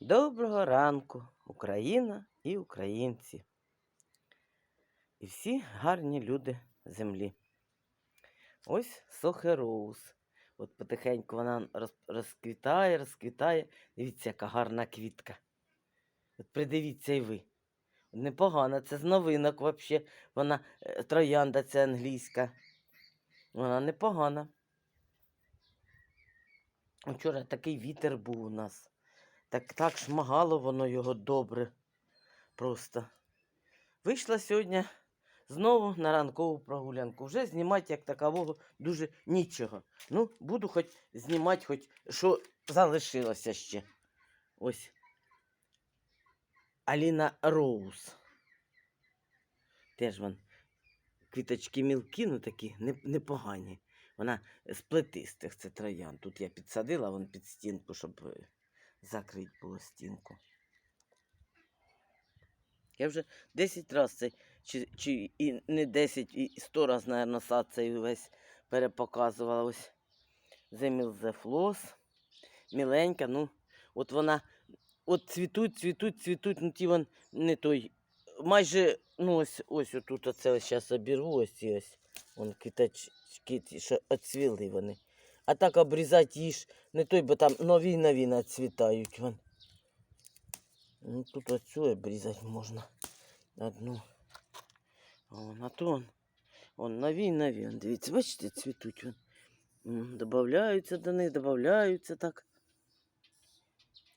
Доброго ранку, Україна і українці. І всі гарні люди землі. Ось Сохероуз. От потихеньку вона розквітає, розквітає. Дивіться, яка гарна квітка. От придивіться і ви. Непогано, це з новинок взагалі. Вона е, троянда це англійська. Вона непогана. Вчора такий вітер був у нас. Так, так шмагало воно його добре. Просто. Вийшла сьогодні знову на ранкову прогулянку. Вже знімати як такового дуже нічого. Ну, буду хоч знімати, хоч що залишилося ще. Ось. Аліна Роуз. Теж вон квіточки мілкі, ну такі непогані. Вона з плетистих, це троян. Тут я підсадила вон під стінку, щоб е, закрити було стінку. Я вже 10 разів цей, чи, чи і не 10, і 100 разів, мабуть, сад цей весь перепоказувала. Ось Зефлос. Міленька, ну, от вона, от цвітуть, цвітуть, цвітуть, ну ті вон не той. Майже, ну ось, ось отут оце зараз обірву, ось ці ось. Вон квіточки, ті, що оцвіли вони. А так обрізати їж не той, бо там нові нові нацвітають. Вон. Ну, тут оцю обрізати можна. Одну. Вон, а то вон, вон нові нові. Дивіться, бачите, цвітуть. Вон. Добавляються до них, добавляються так.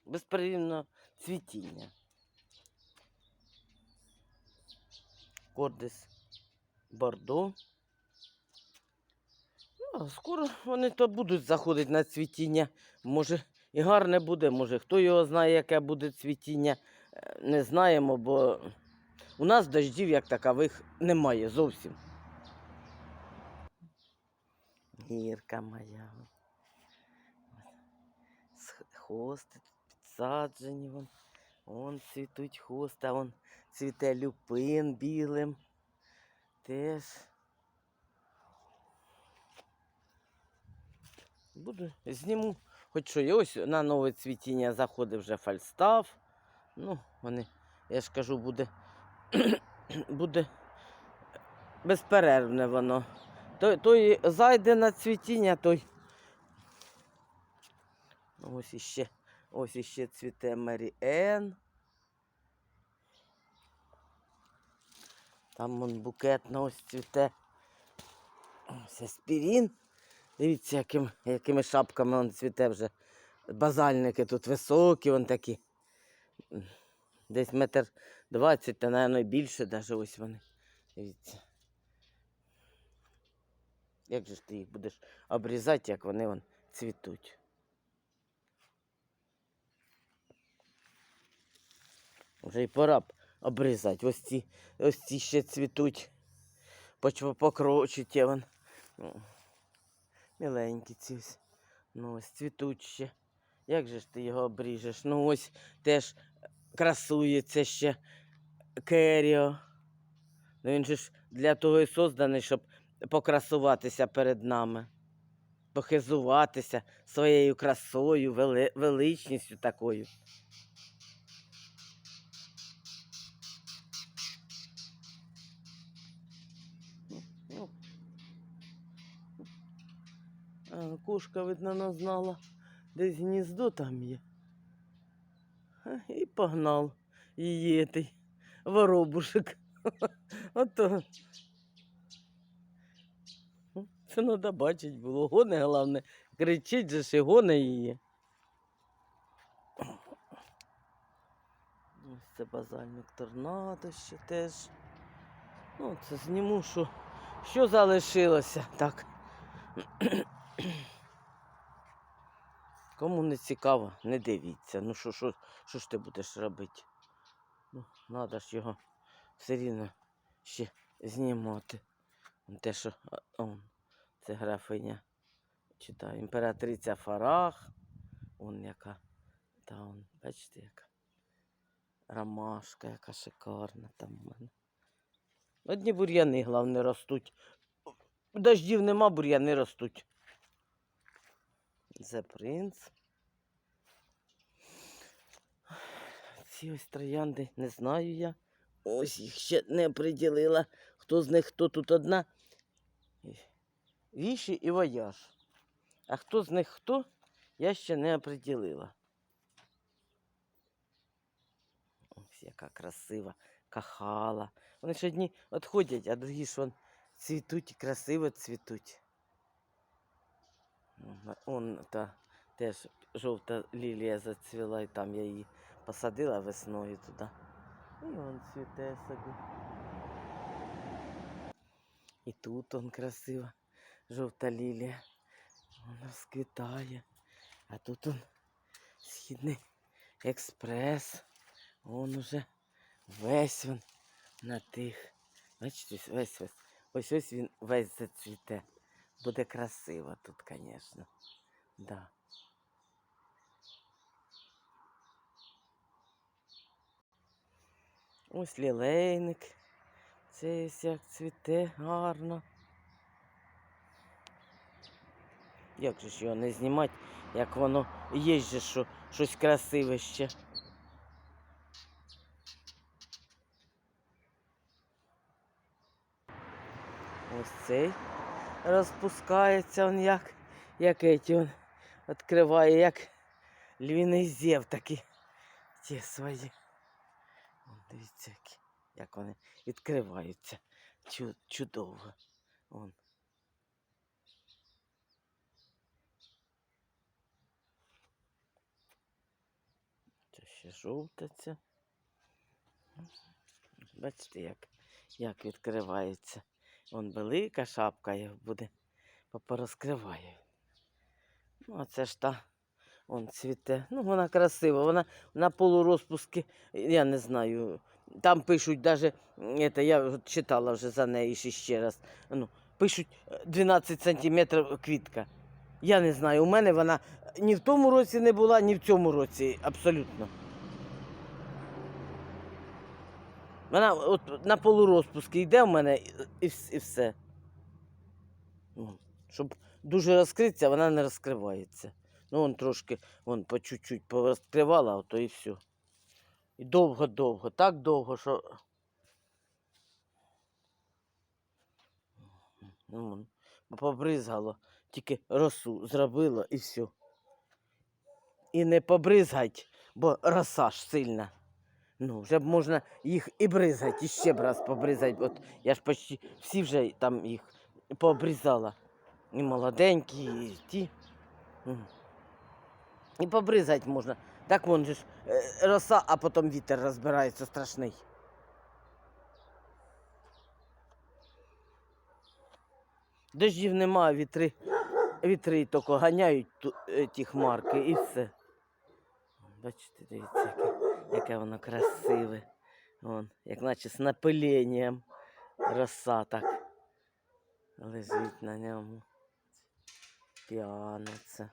Безперервно цвітіння. Кордис Бордо. Скоро вони то будуть заходити на цвітіння. Може, і гарне буде, може, хто його знає, яке буде цвітіння. Е, Не знаємо, бо у нас дождів як такових немає зовсім. Гірка моя. Хости підсаджені. Вон, вон цвітуть хости, а вон цвіте люпин білим. Теж. Буду зніму. Хоч що, і ось на нове цвітіння заходить вже фальстаф. Ну, вони, я ж кажу, буде, буде безперервне воно. Той, той зайде на цвітіння, той. Ось іще, ось іще цвіте Мері Енн. Там вон букетна ось цвіте. Ось аспірін. Дивіться, яким, якими шапками он цвіте вже. Базальники тут високі, вон такі. Десь метр двадцять, та, мабуть, більше навіть ось вони. Дивіться. Як же ж ти їх будеш обрізати, як вони вон цвітуть? Вже й пора б обрізати. Ось ці, ось ці ще цвітуть. Почва покрочить, вон. Міленькі ці. Ну ось цвітуть ще. Як же ж ти його обріжеш? Ну ось теж красується ще керіо. Ну він же ж для того і созданий, щоб покрасуватися перед нами, похизуватися своєю красою, вели- величністю такою. Кошка, видно, не знала, десь гніздо там є. І погнав її той воробушек. Ото. Ну, Це треба бачити було. Гоне, головне, кричить же ж і гоне її. Ось це базальник торнадо ще теж. Ну, це зніму, що, що залишилося. Так. Кому не цікаво, не дивіться. Ну що, що, що ж ти будеш робити? Ну, треба ж його все рівно ще знімати. Те, що он, це графиня. Читаю, імператриця Фарах. Он яка. Та он, бачите, яка. Ромашка, яка шикарна там у мене. Одні бур'яни, головне, ростуть. Дождів нема, бур'яни ростуть. The Prince. ці ось троянди, не знаю я. Ось їх ще не оприділила. Хто з них, хто тут одна. Віші і вояж. А хто з них хто, я ще не оприділила. Ось яка красива, кахала. Вони ж одні відходять, а другі ж вон цвітуть і красиво цвітуть. Он та теж жовта лілія зацвіла, і там я її посадила весною туди. І он цвіте собі. І тут он красива жовта лілія. Вона розквітає. А тут он східний експрес. Он уже весь він на тих. Бачите, весь весь. Ось ось він весь зацвіте. Буде красиво тут, звісно. Да. Ось лілейник. Це як цвіте гарно. Як же ж його не знімати, як воно є же, що щось красиве ще. Ось цей розпускається он як, як еті он відкриває, як львіний зєв такі ті свої. Вон, Дивіться, як вони відкриваються. Чу- чудово. Вон. Це ще жовтиться. Бачите, як, як відкривається. Вон велика шапка його буде, порозкриває. Ну, а це ж та вон цвіте. Ну, вона красива, вона на полурозпуски, я не знаю. Там пишуть даже, это, я читала вже за неї ще, раз. Ну, пишуть е, 12 сантиметрів квітка. Я не знаю, у мене вона ні в тому році не була, ні в цьому році абсолютно. Вона от на полурозпуски йде в мене і, і, все. Ну, щоб дуже розкритися, вона не розкривається. Ну, вон трошки, вон по чуть-чуть порозкривала, а то і все. І довго-довго, так довго, що. Ну, побризгало, тільки росу зробило і все. І не побризгать, бо роса ж сильна. Ну, вже б можна їх і бризгати, і ще б раз побризгати. От я ж почти всі вже там їх пообрізала. І молоденькі, і ті. І побризгати можна. Так вон же ж е, роса, а потім вітер розбирається страшний. Дождів нема, вітри, вітри тільки ганяють е, ті хмарки і все. Бачите, дивіться, яке, воно красиве. Вон, як наче з напиленням роса так лежить на ньому. П'яниться.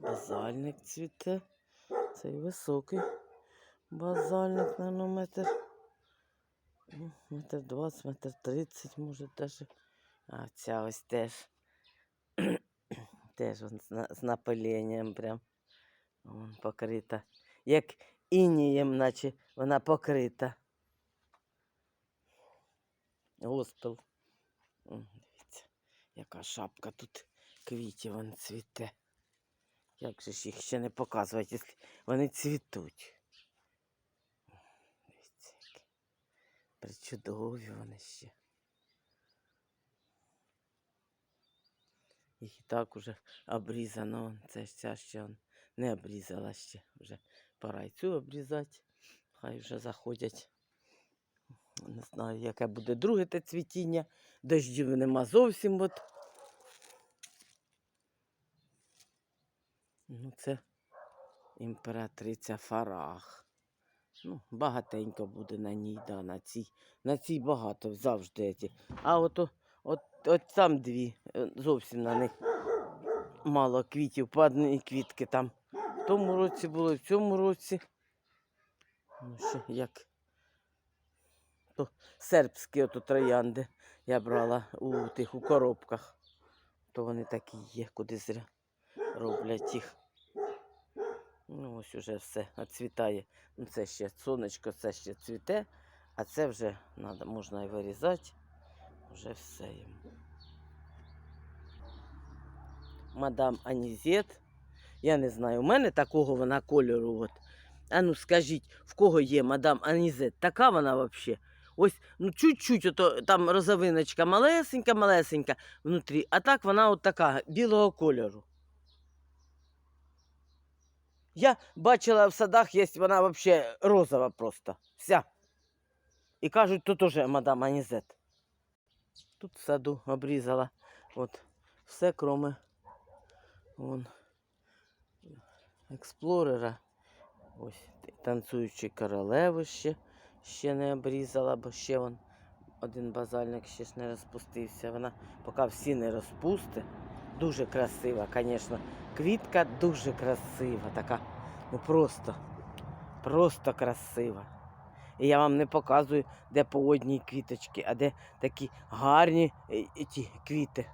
Базальник цвіте. Цей високий базальник, наверное, метр. Ну, Метр двадцять, метр тридцять, може даже. А ця ось теж. теж з, на- з напиленням прям. Вон покрита. Як інієм, наче вона покрита. Госпел. Дивіться, яка шапка тут квітів вон цвіте. Як же ж їх ще не показувати, якщо вони цвітуть. Дивіться, які причудові вони ще. І так уже обрізано. Це ця ще не обрізала ще. Вже пора й цю обрізати. Хай вже заходять. Не знаю, яке буде друге те цвітіння. Дождів нема зовсім. От. Ну, це імператриця Фарах. Ну, багатенько буде на ній, да, на цій. На цій багато завжди. А от, о- от, там дві. е, Зовсім на них мало квітів, по одній квітки там. В тому році було, в цьому році. Ну, що, як то сербські ото троянди я брала у тих у коробках. То вони такі є, куди зря роблять їх. Ну, ось уже все відцвітає. Ну, це ще сонечко, це ще цвіте, а це вже надо, можна і вирізати. Вже все йому. Мадам Анізет. Я не знаю, у мене такого вона кольору. От. А ну скажіть, в кого є мадам Анізет? Така вона взагалі. Ось, ну чуть-чуть, ото, там розовиночка малесенька, малесенька внутрі, а так вона от така білого кольору. Я бачила в садах, є вона взагалі розова просто. Вся. І кажуть, тут уже мадам Анізет. Тут в саду обрізала. От все, кроме вон, експлорера. Ось танцюючі королеви ще, ще не обрізала, бо ще вон один базальник ще ж не розпустився. Вона поки всі не розпусти. Дуже красива, звісно. Квітка дуже красива, така, ну просто, просто красива. І я вам не показую, де по одній квіточки, а де такі гарні е, ті квіти.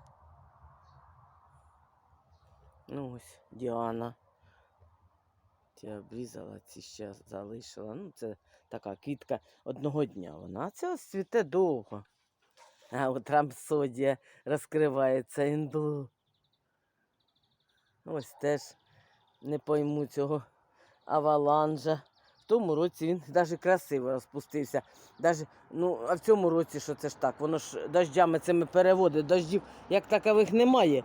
Ну ось Діана. Ті обрізала, ці ще залишила. Ну, це така квітка одного дня вона. Це ось цвіте довго. А от рамсодія розкривається інду. Ось теж не пойму цього аваланжа. Тому році він навіть красиво розпустився. Даже, ну, а в цьому році що це ж так? Воно ж дождями цими переводить, дождів як такових немає,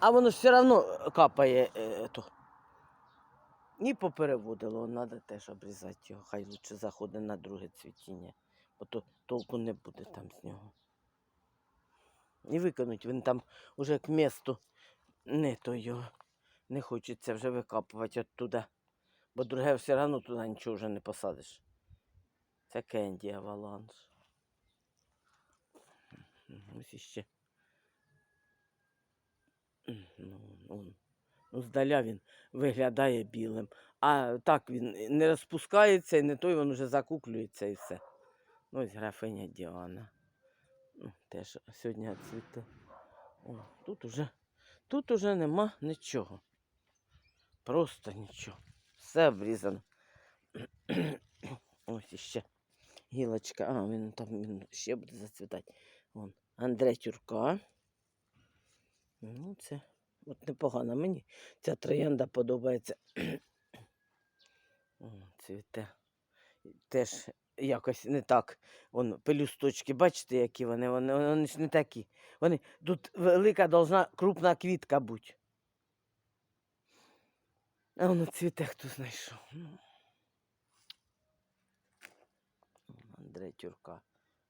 а воно ж все одно капає. Е, то. І попереводило, треба теж обрізати його. Хай лучше заходить на друге цвітіння, бо то толку не буде там з нього. І виконуть він там уже к місту не то його. Не хочеться вже викапувати оттуда. Бо друге все одно туди нічого вже не посадиш. Це кенді аваланж. Ось іще. Ну, ну, ну, здаля він виглядає білим. А так він не розпускається і не той він вже закуклюється і все. Ну, ось графиня Діана. Ну, теж сьогодні цвіте. О, тут уже, тут уже нема нічого. Просто нічого. Все обрізано. Ось іще гілочка. А, він там він ще буде зацвітати. Вон, Андре Тюрка. Ну, це от непогано. Мені ця троянда подобається. Цвіте. Теж якось не так. Вон пелюсточки, бачите, які вони? Вони, вони ж не такі. Вони, тут велика должна крупна квітка бути. А воно цвіте хто знайшов. Ну. Андрей Тюрка.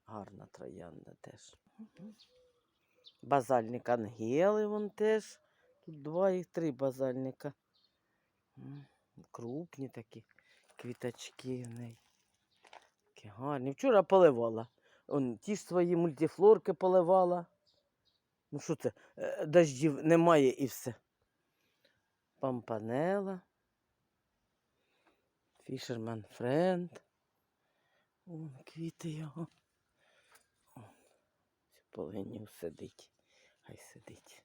Гарна троянда теж. Базальник Ангели вон теж. Тут два і три базальника. Крупні такі квіточки в неї. Такі гарні. Вчора поливала. Он, ті ж свої мультифлорки поливала. Ну що це? е, Дождів немає і все. Пампанела. Фішерман Френд. Вон квіти його. О, Полинів сидить. Хай сидить.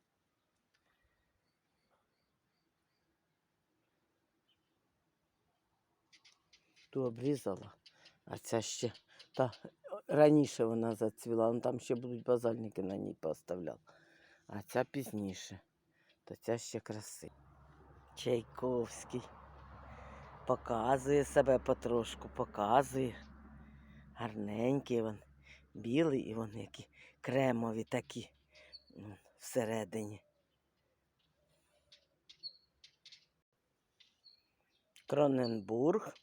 Ту обрізала, а ця ще та раніше вона зацвіла, ну там ще будуть базальники на ній поставляв. А ця пізніше, то ця ще красива. Чайковський. Показує себе потрошку, показує. Гарненький він, білий і вони які кремові такі всередині. Кроненбург.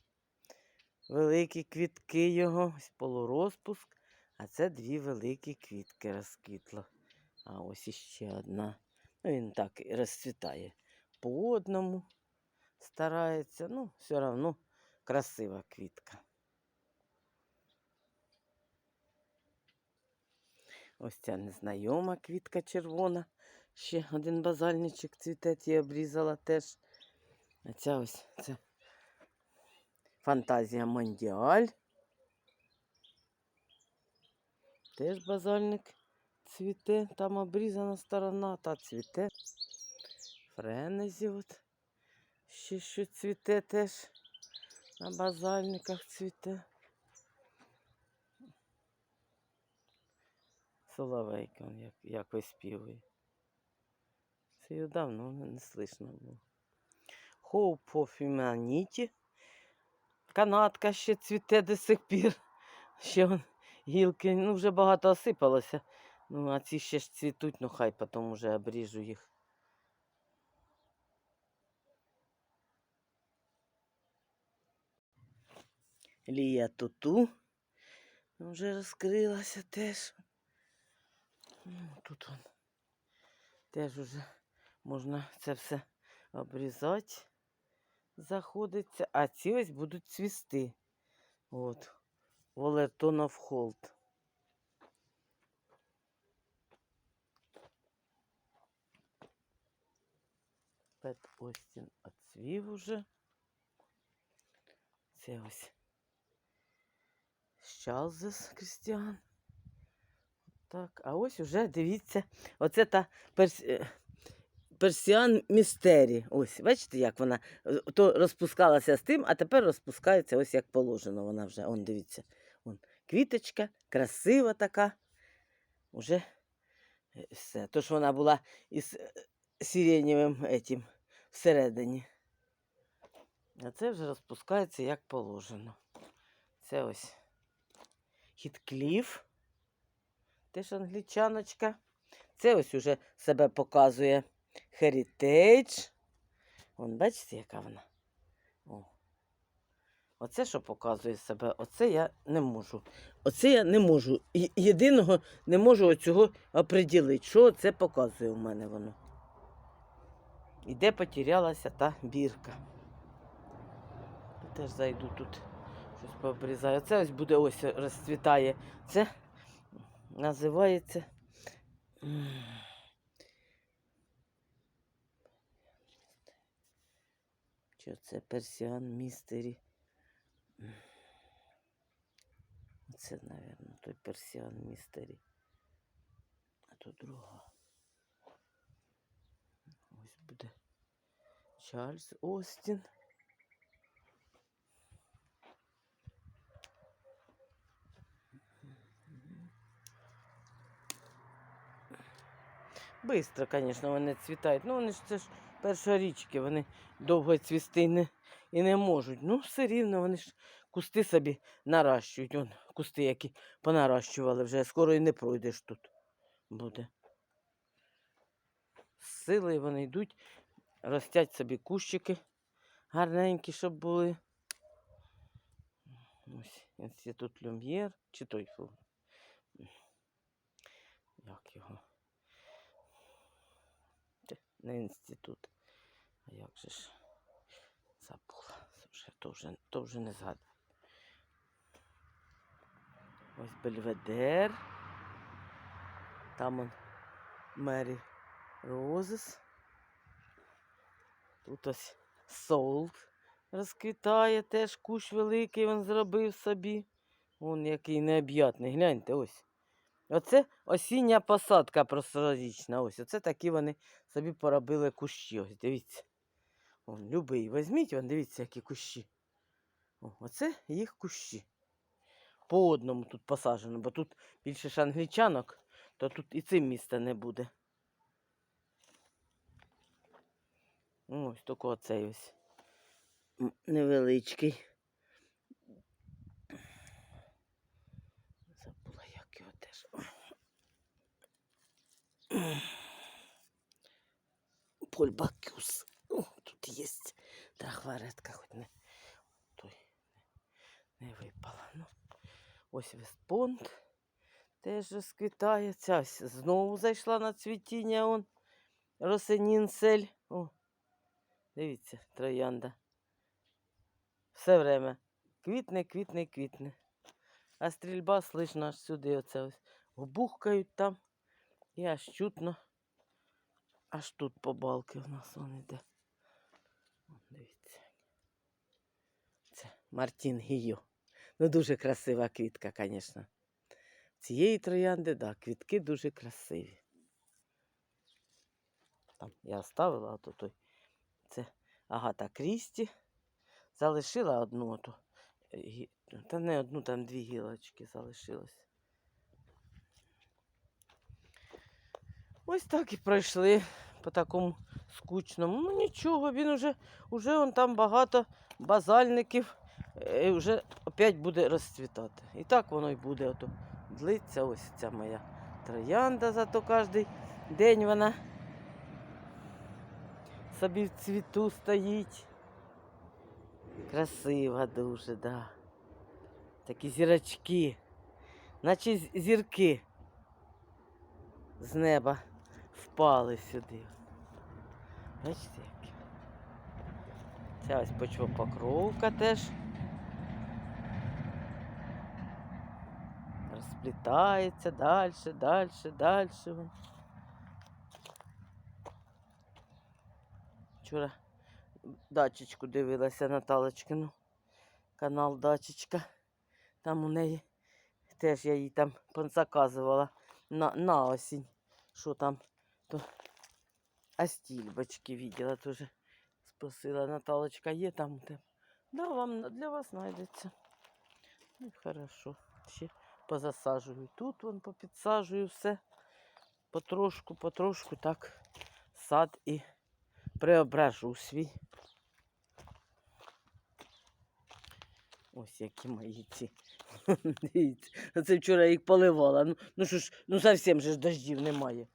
Великі квітки його, полурозпуск, а це дві великі квітки розквітло. А ось іще одна. Ну, він так і розцвітає по одному старається. Ну, все одно красива квітка. Ось ця незнайома квітка червона. Ще один базальничок цвіте, ті обрізала теж. А ця ось це фантазія Мондіаль. Теж базальник цвіте, там обрізана сторона, та цвіте. Френезі от. Ще що цвіте теж. На базальниках цвіте. Соловейка, як, як виспівує. Це його давно не, слышно було. Hope of. Канатка ще цвіте до сих пір. Ще он, гілки, ну вже багато осипалося. Ну, а ці ще ж цвітуть, ну хай потім вже обріжу їх. Лія туту вже розкрилася теж. Ну, тут он теж уже можна це все обрізати. Заходиться, а ці ось будуть цвісти. От. Волертонов холд. Пет Остін оцвів уже. Це ось Щалзес Крістіан. Так, а ось уже дивіться, оце та перс... е, персіан містері. Ось, бачите, як вона е, то розпускалася з тим, а тепер розпускається ось як положено. Вона вже, он, дивіться, он, квіточка, красива така. Уже е, все. Тож вона була із сиренєвим етім всередині. А це вже розпускається як положено. Це ось Хіткліф. Теж англічаночка. Це ось уже себе показує Heritage. Вон, бачите, яка вона? О. Оце, що показує себе, оце я не можу. Оце я не можу. Єдиного не можу оцього оприділити, що це показує у мене воно. І де потерялася та бірка. Я теж зайду тут, щось пообрізаю. Це ось буде ось розцвітає. Це називається. Що це персіан містері? Це, мабуть, той персіан містері. А то друга. Ось буде Чарльз Остін. Бистро, звісно, вони цвітають. Ну, вони ж це ж першорічки, вони довго цвісти не, і не можуть. Ну, все рівно вони ж кусти собі наращують. Вон, кусти, які понаращували вже. Скоро і не пройдеш тут. Буде. З силою вони йдуть, ростять собі кущики гарненькі, щоб були. Ось інститут Люм'єр. Чи той фу. Як його? Не інститут. А як же ж? Забула. Вже, то, вже, то вже не згадаю. Ось Бельведер. Там он Мері Розес. Тут ось Солт розквітає, теж кущ великий він зробив собі. Вон який необ'ятний. Гляньте, ось. Оце осіння посадка просторічна. Ось. Оце такі вони собі поробили кущі. Ось, дивіться. Вон, любий. Візьміть, вон, дивіться, які кущі. О, оце їх кущі. По одному тут посаджено, бо тут більше ж англічанок, то тут і цим міста не буде. Ось тільки оцей ось. Невеличкий. Забула, як його теж. Польбакюс. О, тут є трахваретка, хоч не той не випала. Ну, ось Вестпонт теж розквітає. Ця знову зайшла на цвітіння. Он. Росенінсель. О, дивіться, троянда. Все время. Квітне, квітне, квітне. А стрільба слышно аж сюди. Оце ось. Гбухкають там. І аж чутно. Аж тут по балки у нас он іде. Дивіться. Це Мартін Гіо. Ну, дуже красива квітка, звісно. цієї троянди, да, квітки дуже красиві. Там я оставила ото той. Це Агата Крісті. Залишила одну оту. е, Та не одну, там дві гілочки залишилось. Ось так і пройшли по такому скучному. Ну нічого, він уже, уже он там багато базальників, і вже опять буде розцвітати. І так воно й буде. Ото длиться ось ця моя троянда, зато кожен день вона собі в цвіту стоїть. Красива дуже, да. Такі зірочки, наче зірки з неба впали сюди. Бачите, які. Ця ось почвопокровка теж. Розплітається далі, далі, далі. Вчора дачечку дивилася Наталочкину. Канал Дачечка. Там у неї теж я їй там заказувала на, на осінь. Що там? То астільбочки видела теж. Спросила Наталочка, є там тебе? Да, вам для вас знайдеться. Ну, хорошо. Ще позасаджую. Тут вон попідсаджую все. Потрошку, потрошку так сад і преображу свій. Ось які мої ці. Дивіться. Оце вчора їх поливала. Ну, ну що ж, ну зовсім же ж дождів немає.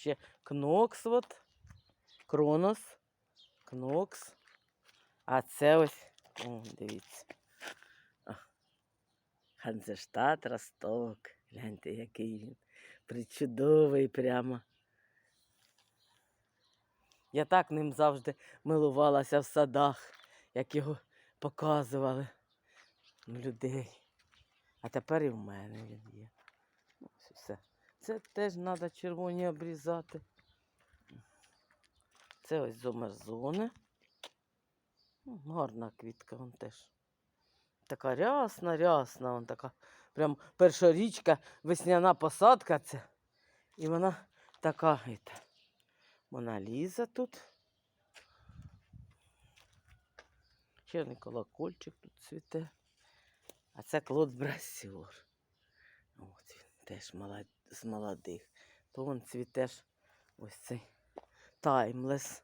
Ще кнокс от. Кронос. Кнокс. А це ось. О, дивіться. Ханзештат Росток. Гляньте, який він. Причудовий прямо. Я так ним завжди милувалася в садах, як його показували людей. А тепер і в мене він є. Ну, Ось і все. Це теж треба червоні обрізати. Це ось зомерзони. Ну, Гарна квітка вон теж. Така рясна, рясна, вон така. Прям перша річка, весняна посадка це. І вона така. Мона Ліза тут. Черний колокольчик тут цвіте. А це Клод Брасюр. От він теж молод... з молодих. То вон цвіте ж ось цей таймлес.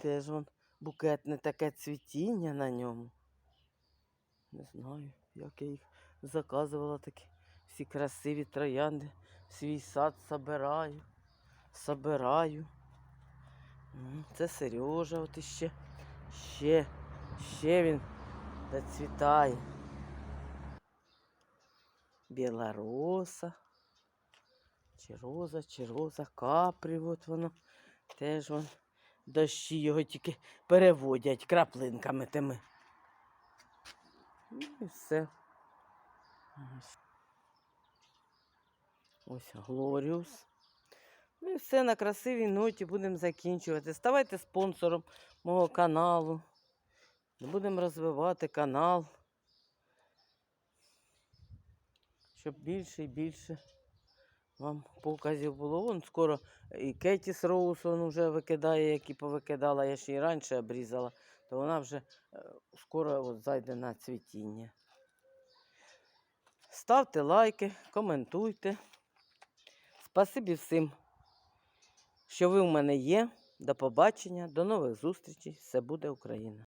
Теж вон букетне таке цвітіння на ньому. Не знаю, як я їх заказувала такі всі красиві троянди. Свій сад собираю собираю. Це Сережа от іще. Ще, ще він зацвітає. Біла роса. Чи роза, чи роза, капрі, от воно. Теж вон дощі його тільки переводять краплинками тими. Ну і все. Ось. Ось Глоріус. Ну і все на красивій ноті будемо закінчувати. Ставайте спонсором мого каналу. Будемо розвивати канал. Щоб більше і більше вам показів було. Вон скоро і Кетіс Роуз он вже викидає, які повикидала. Я ще й раніше обрізала, то вона вже е, скоро от зайде на цвітіння. Ставте лайки, коментуйте. Спасибі всім що ви в мене є. До побачення, до нових зустрічей. Все буде Україна!